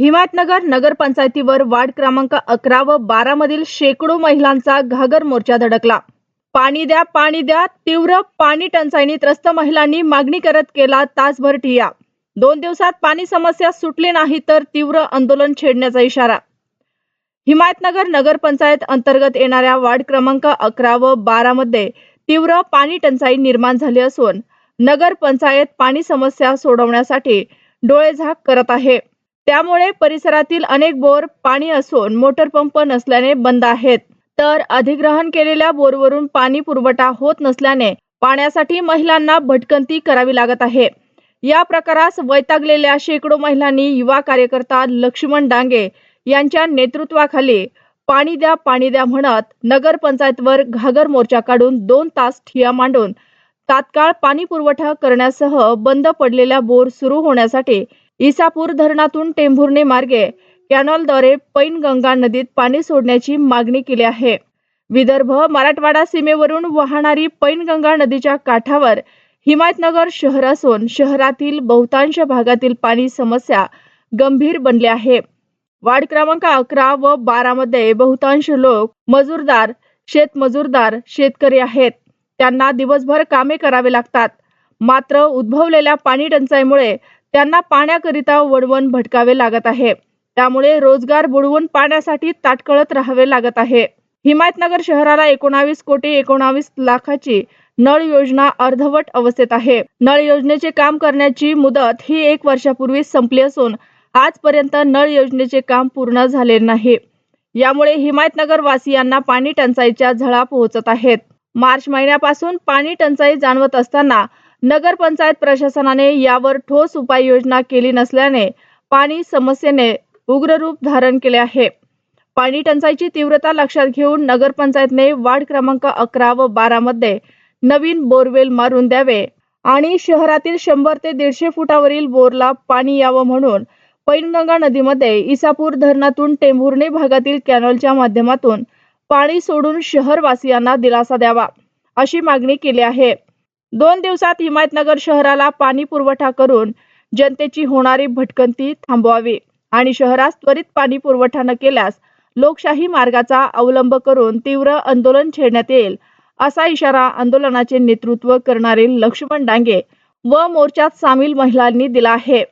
Himayatnagar नगरपंचायतीवर ward क्रमांक अकरा व बारा मधील शेकडो महिलांचा घागर मोर्चा धडकला. पाणी द्या पाणी द्या तीव्र पाणी टंचाईने त्रस्त महिलांनी मागणी करत केला तासभर ठिया दोन दिवसात पाणी समस्या सुटली नाही तर तीव्र आंदोलन छेडण्याचा इशारा. हिमायतनगर नगरपंचायत अंतर्गत येणाऱ्या वार्ड क्रमांक अकरा व बारा मध्ये तीव्र पाणी टंचाई निर्माण झाली असून नगरपंचायत पाणी समस्या सोडवण्यासाठी डोळेझाक करत आहे. त्यामुळे परिसरातील अनेक बोर पाणी असून मोटर पंप नसल्याने बंद आहेत. तर अधिग्रहण केलेल्या बोरवरून पाणी पुरवठा होत नसल्याने पाण्यासाठी महिलांना भटकंती करावी लागत आहे. या प्रकारास वैतागलेल्या शेकडो महिलांनी युवा कार्यकर्ता लक्ष्मण डांगे यांच्या नेतृत्वाखाली पाणी द्या पाणी द्या म्हणत नगरपंचायतवर घागर मोर्चा काढून दोन तास ठिया मांडून तात्काळ पाणी पुरवठा करण्यासह बंद पडलेल्या बोर सुरू होण्यासाठी इसापूर धरणातून टेंभुर्णी मार्गे कॅनॉलद्वारे पैनगंगा नदीत पाणी सोडण्याची मागणी केली आहे. विदर्भ मराठवाडा सीमेवरून वाहणारी पैनगंगा नदीच्या काठावर हिमायतनगर शहर असून शहरातील बहुतांश भागातील पाणी समस्या गंभीर बनली आहे. वार्ड क्रमांक अकरा व बारा मध्ये बहुतांश लोक मजूरदार शेतमजूरदार शेतकरी आहेत. त्यांना दिवसभर कामे करावे लागतात. मात्र उद्भवलेल्या पाणी टंचाईमुळे त्यांना पाण्याकरिता वणवण भटकावे लागत आहे. त्यामुळे रोजगार बुडवून पाण्यासाठी ताटकळत राहावे लागत आहे. हिमायतनगर शहराला एकोणावीस कोटी एकोणावीस लाखाची नळ योजना अर्धवट अवस्थेत आहे. नळ योजनेचे काम करण्याची मुदत ही एक वर्षापूर्वी संपली असून आजपर्यंत नळ योजनेचे काम पूर्ण झाले नाही. यामुळे हिमायतनगर वासियांना पाणी टंचाईच्या झळा पोहोचत आहेत. मार्च महिन्यापासून पाणी टंचाई जाणवत असताना नगरपंचायत प्रशासनाने यावर ठोस उपाययोजना केली नसल्याने पाणी समस्येने उग्र रूप धारण केले आहे. पाणी टंचाईची तीव्रता लक्षात घेऊन नगरपंचायतने वार्ड क्रमांक अकरा व बारा मध्ये नवीन बोरवेल मारून द्यावे आणि शहरातील शंभर ते दीडशे फुटावरील बोरला पाणी यावं म्हणून पैनगंगा नदीमध्ये इसापूर धरणातून टेंभुर्णे भागातील कॅनॉलच्या माध्यमातून पाणी सोडून शहरवासियांना दिलासा द्यावा अशी मागणी केली आहे. दोन दिवसात हिमायतनगर शहराला पाणी पुरवठा करून जनतेची होणारी भटकंती थांबवावी आणि शहरास त्वरित पाणी पुरवठा न केल्यास लोकशाही मार्गाचा अवलंब करून तीव्र आंदोलन छेडण्यात येईल असा इशारा आंदोलनाचे नेतृत्व करणारे लक्ष्मण डांगे व मोर्चात सामील महिलांनी दिला आहे.